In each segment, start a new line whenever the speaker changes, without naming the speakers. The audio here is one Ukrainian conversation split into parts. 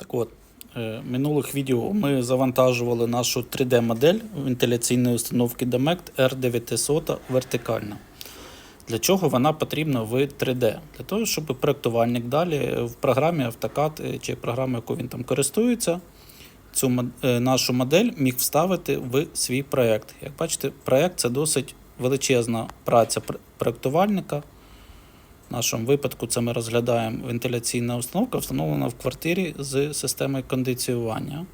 Так от, е, минулих відео ми завантажували нашу 3D-модель вентиляційної установки Demect R900 вертикальна. Для чого вона потрібна в 3D? Для того, щоб проєктувальник далі в програмі AutoCAD е, чи програмі, яку він там користується, цю е, нашу модель міг вставити в свій проєкт. Як бачите, проєкт це досить величезна праця пр- проєктувальника. В нашому випадку це ми розглядаємо вентиляційна установка, встановлена в квартирі з системою кондиціювання.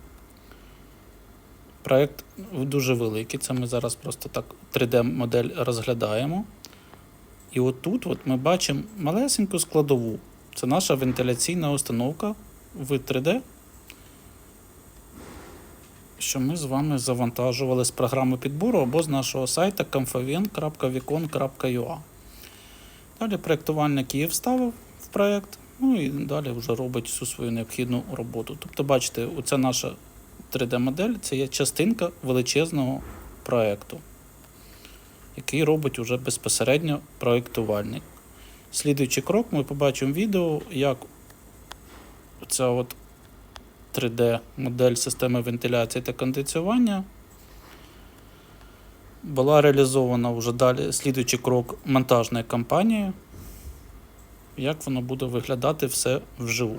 Проєкт дуже великий, це ми зараз просто так 3D-модель розглядаємо. І отут от ми бачимо малесеньку складову. Це наша вентиляційна установка в 3D, що ми з вами завантажували з програми підбору або з нашого сайту comfavien.vicon.ua. Далі проєктувальник її вставив в проєкт, ну і далі вже робить всю свою необхідну роботу. Тобто, бачите, оця наша 3D-модель це є частинка величезного проєкту, який робить уже безпосередньо проєктувальник. Слідуючий крок, ми побачимо відео, як ця от 3D-модель системи вентиляції та кондиціювання була реалізована вже далі слідуючий крок монтажної кампанії, як воно буде виглядати все вживу.